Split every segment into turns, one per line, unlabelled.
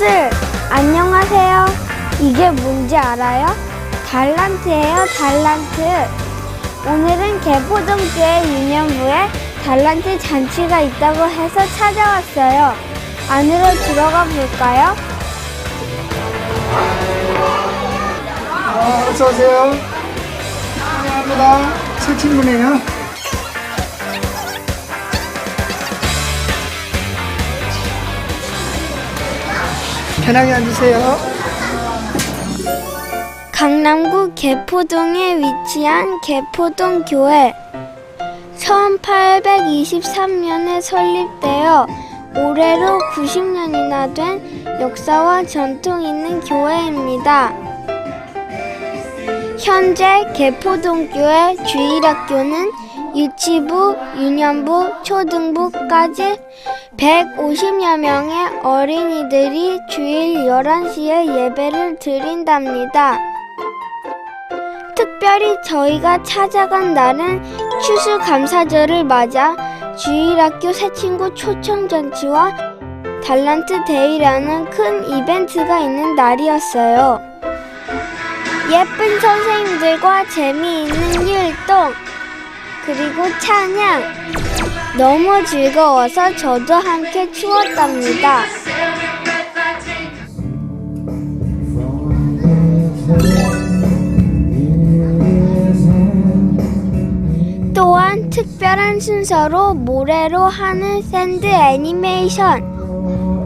친구들, 안녕하세요. 이게 뭔지 알아요? 달란트예요, 달란트. 오늘은 개포동교회 유년부에 달란트 잔치가 있다고 해서 찾아왔어요. 안으로 들어가 볼까요?
아, 어서 오세요. 환영합니다. 새 친구네요. 편하게 앉으세요.
강남구 개포동에 위치한 개포동 교회. 1823년에 설립되어 올해로 90년이나 된 역사와 전통 있는 교회입니다. 현재 개포동교회 주일학교는 유치부, 유년부, 초등부까지 150여 명의 어린이들이 주일 11시에 예배를 드린답니다. 특별히 저희가 찾아간 날은 추수감사절을 맞아 주일학교 새 친구 초청잔치와 달란트 데이라는 큰 이벤트가 있는 날이었어요. 예쁜 선생님들과 재미있는 율동, 그리고 찬양. 너무 즐거워서 저도 함께 추웠답니다. 또한 특별한 순서로 모래로 하는 샌드 애니메이션.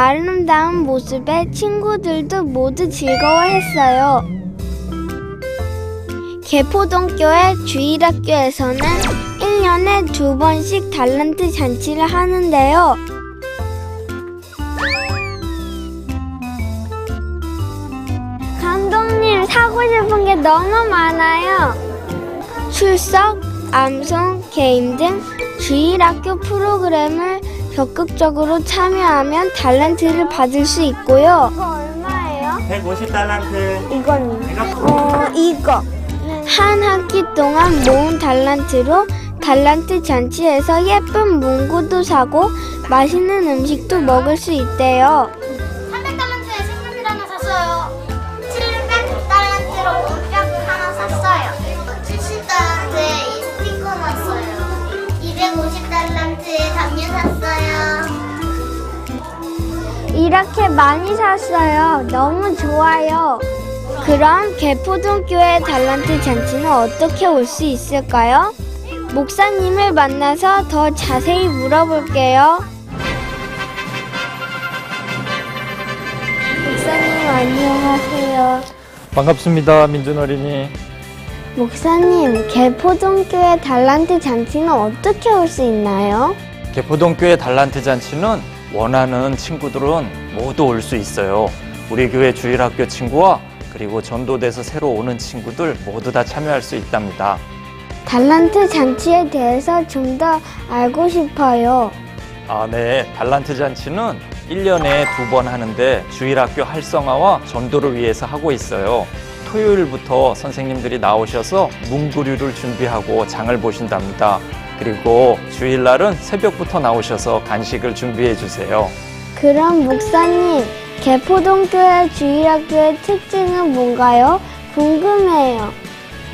아름다운 모습에 친구들도 모두 즐거워했어요. 개포동교회 주일학교에서는 1년에 두 번씩 달란트 잔치를 하는데요. 감독님 사고 싶은 게 너무 많아요. 출석, 암송, 게임 등 주일학교 프로그램을 적극적으로 참여하면 달란트를 받을 수 있고요. 이거 얼마예요?
150 달란트.
이건 어 이거 한 학기 동안 모은 달란트로 달란트 잔치에서 예쁜 문구도 사고 맛있는 음식도 먹을 수
있대요.
이렇게 많이 샀어요. 너무 좋아요. 그럼 개포동교회 달란트 잔치는 어떻게 올 수 있을까요? 목사님을 만나서 더 자세히 물어볼게요. 목사님 안녕하세요.
반갑습니다, 민준 어린이.
목사님, 개포동교회 달란트 잔치는 어떻게 올 수 있나요?
개포동교회 달란트 잔치는 원하는 친구들은 모두 올 수 있어요. 우리 교회 주일학교 친구와 그리고 전도돼서 새로 오는 친구들 모두 다 참여할 수 있답니다.
달란트 잔치에 대해서 좀 더 알고 싶어요.
아, 네. 달란트 잔치는 1년에 두 번 하는데 주일학교 활성화와 전도를 위해서 하고 있어요. 토요일부터 선생님들이 나오셔서 문구류를 준비하고 장을 보신답니다. 그리고 주일날은 새벽부터 나오셔서 간식을 준비해 주세요.
그럼 목사님, 개포동교회 주일학교의 특징은 뭔가요? 궁금해요.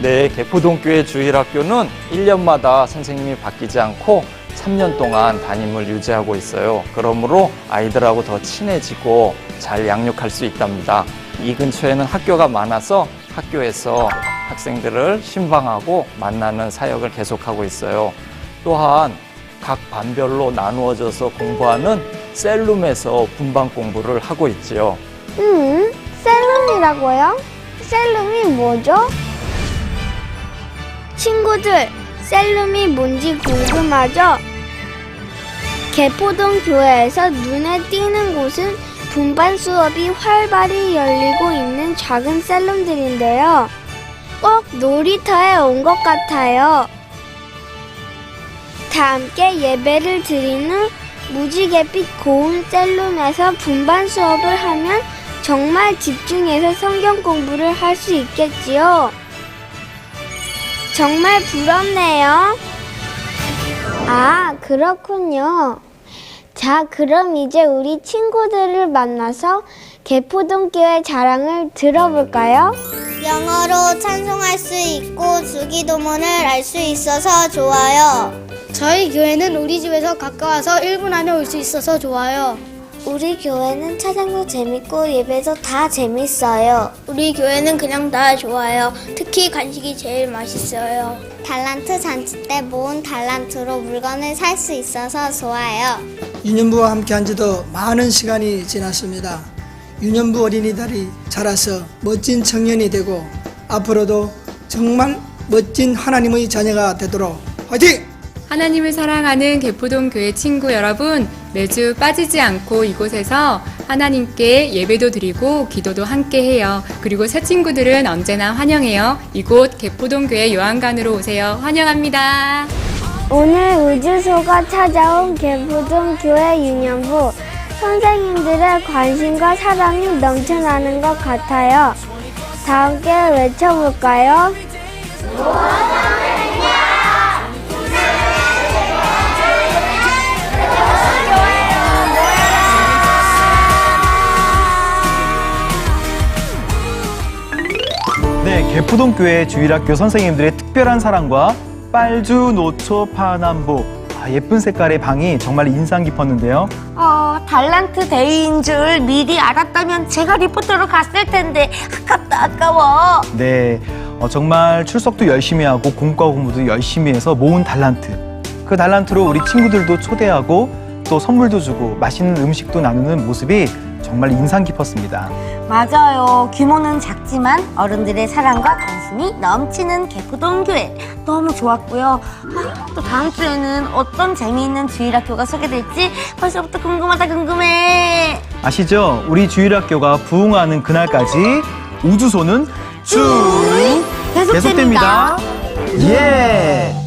네, 개포동교회 주일학교는 1년마다 선생님이 바뀌지 않고 3년 동안 담임을 유지하고 있어요. 그러므로 아이들하고 더 친해지고 잘 양육할 수 있답니다. 이 근처에는 학교가 많아서 학교에서 학생들을 신방하고 만나는 사역을 계속하고 있어요. 또한 각 반별로 나누어져서 공부하는 셀룸에서 분반 공부를 하고 있지요.
음, 셀룸이라고요? 셀룸이 뭐죠? 친구들, 셀룸이 뭔지 궁금하죠? 개포동 교회에서 눈에 띄는 곳은 분반 수업이 활발히 열리고 있는 작은 셀룸들인데요. 꼭 놀이터에 온 것 같아요. 다 함께 예배를 드린 후 무지갯빛 고운 셀룸에서 분반 수업을 하면 정말 집중해서 성경 공부를 할 수 있겠지요. 정말 부럽네요. 아, 그렇군요. 자, 그럼 이제 우리 친구들을 만나서 개포동교회 자랑을 들어볼까요?
영어로 찬송할 수 있고 주기도문을 알 수 있어서 좋아요.
저희 교회는 우리 집에서 가까워서 1분 안에 올 수 있어서 좋아요.
우리 교회는 찬양도 재밌고 예배도 다 재밌어요.
우리 교회는 그냥 다 좋아요. 특히 간식이 제일 맛있어요.
달란트 잔치 때 모은 달란트로 물건을 살 수 있어서 좋아요.
유년부와 함께 한 지도 많은 시간이 지났습니다. 유년부 어린이들이 자라서 멋진 청년이 되고 앞으로도 정말 멋진 하나님의 자녀가 되도록 화이팅!
하나님을 사랑하는 개포동 교회 친구 여러분, 매주 빠지지 않고 이곳에서 하나님께 예배도 드리고 기도도 함께 해요. 그리고 새 친구들은 언제나 환영해요. 이곳 개포동 교회 요한관으로 오세요. 환영합니다.
오늘 우주소가 찾아온 개포동 교회 유년부 선생님들의 관심과 사랑이 넘쳐나는 것 같아요. 다 함께 외쳐볼까요?
네, 개포동교회 주일학교 선생님들의 특별한 사랑과 빨주, 노초, 파남보 아, 예쁜 색깔의 방이 정말 인상 깊었는데요.
어, 달란트 데이인 줄 미리 알았다면 제가 리포터로 갔을 텐데 아깝다 아까워.
네, 어, 정말 출석도 열심히 하고 공과 공부도 열심히 해서 모은 달란트. 그 달란트로 우리 친구들도 초대하고 또 선물도 주고 맛있는 음식도 나누는 모습이 정말 인상 깊었습니다.
맞아요. 규모는 작지만 어른들의 사랑과 관심이 넘치는 개포동 교회 너무 좋았고요. 아, 또 다음 주에는 어떤 재미있는 주일학교가 소개될지 벌써부터 궁금하다 궁금해.
아시죠? 우리 주일학교가 부흥하는 그날까지 우주소는 쭉
계속됩니다.
계속됩니다. 예!